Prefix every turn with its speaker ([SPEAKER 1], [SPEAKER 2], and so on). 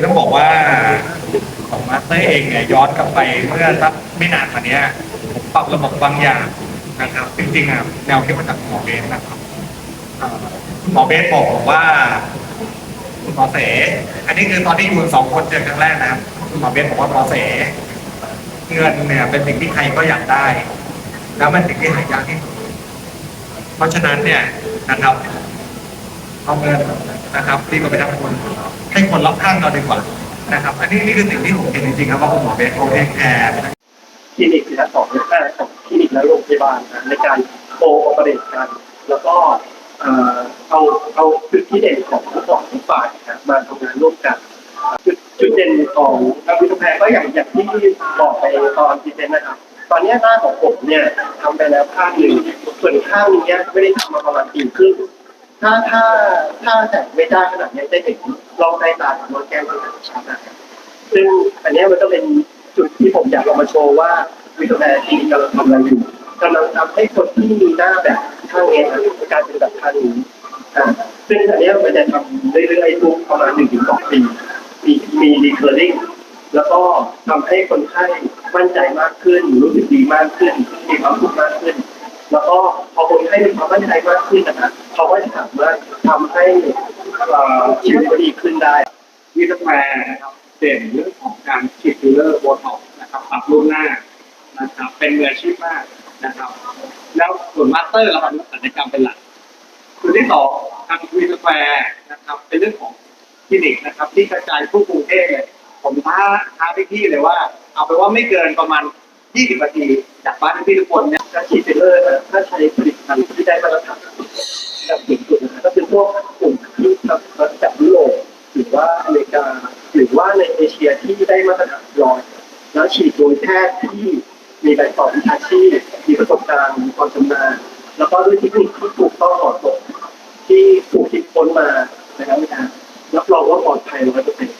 [SPEAKER 1] เต้ยเองเนี่ยย้อนกลับไปเมื่อสักไม่นานมาเนี้ยผมปรับระบบบางอย่างนะครับ จริงๆอะแนวคิดมาจากหมอเบสนะครับหมอเบสบอกผมว่าคุณหมอเส อันนี้คือตอนที่อยู่สองคนเจอครั้งแรกนะครับคุณหมอเบสบอกว่าหมอเส เงินเนี่ยเป็นสิ่งที่ใครก็อยากได้ แล้วมันสิ่งที่หายากที่สุดเพราะฉะนั้นเนี่ยนะครับเอาเงิน นะครับที่เราไปทำคนให้คนรอบข้างเราดีกว่านะครับ อันนี้นี่คือสิ่งที่ผมเห็นจริงๆครับว่าคุณหมอเบสเขาเทคแคร์
[SPEAKER 2] คลินิกและสองแพทย์ของคลินิกและโรงพยาบาลนะในการโคโอเปเรตกัน แล้วก็เอ่อเอาเอาจุดที่เด่นของทั้งสองฝ่ายนะมาทำงานร่วมกันจุดจุดเด่นของทางวิทยาแพทย์ก็อย่างอย่างที่บอกไปตอนที่เป็นนะครับ ตอนนี้หน้าของผมเนี่ยทำไปแล้วข้างหนึ่งส่วนข้างนึงเนี่ยไม่ได้ทำมาประมาณปีครึ่ง ถ้าถ้าถ้าแต่ไม่ได้ขนาดนี้จะเห็นรองใต้ตาของรอยแก้มที่ชัดนะครับซึ่งอันนี้มันก็เป็นจุดที่ผมอยากเอามาโชว์ว่าวิทยาลัยที่กำลังทำอะไรอยู่กำลังทำให้คนที่มีหน้าแบบข้างเนี้ยครับกลายเป็นแบบข้างนี้ซึ่งอันนี้มันจะทำเรื่อยๆทุกประมาณหนึ่งถึงสองปีมีมีรีเคอร์ริ่งแล้วก็ทำให้คนไข้มั่นใจมากขึ้น รู้สึกดีมากขึ้น มีความสุขมากขึ้น แล้วก็ พอคนไข้มีความมั่นใจมากขึ้นนะฮะเขาก็จะสามารถทำให้เอ่อชีวิตเขาดีขึ้นได้
[SPEAKER 1] วิทยาแพร์นะครับเด่นเรื่องของการฉีดฟิลเลอร์โบท็อกนะครับปรับรูปหน้านะครับเป็นมืออาชีพมากนะครับ แล้วส่วนมาสเตอร์เราทำศัลยกรรมเป็นหลักส่วนที่สองทางวิทยาแพร์นะครับ เป็นเรื่องของคลินิกนะครับ ที่กระจายทั่วกรุงเทพเลยผมท้าท้าพี่ๆเลยว่า เอาไปว่าไม่เกินประมาณ ยี่สิบนาทีจากบ้านพี่ทุกคนเนี่ย
[SPEAKER 2] ก็ฉีดไลเลยถ้าใช้ผลิตภัณฑ์ที่ได้มาตรฐานจากสูงจุดนะครับก็คือพวกกลุ่มยุคจากยุโรปหรือว่าอเมริกา หรือว่าในเอเชียที่ได้มาตรฐานร้อยแล้วฉีดโดยแพทย์ที่มีใบสอบวิชาชีพมีประสบการณ์มีความชำนาญแล้วก็ด้วยเทคนิคที่ถูกต้องเหอดตุมที่ถูกคิดค้นมานะครับอาจารย์รับรองว่าปลอดภัยร้อยเปอร์เซ็นต์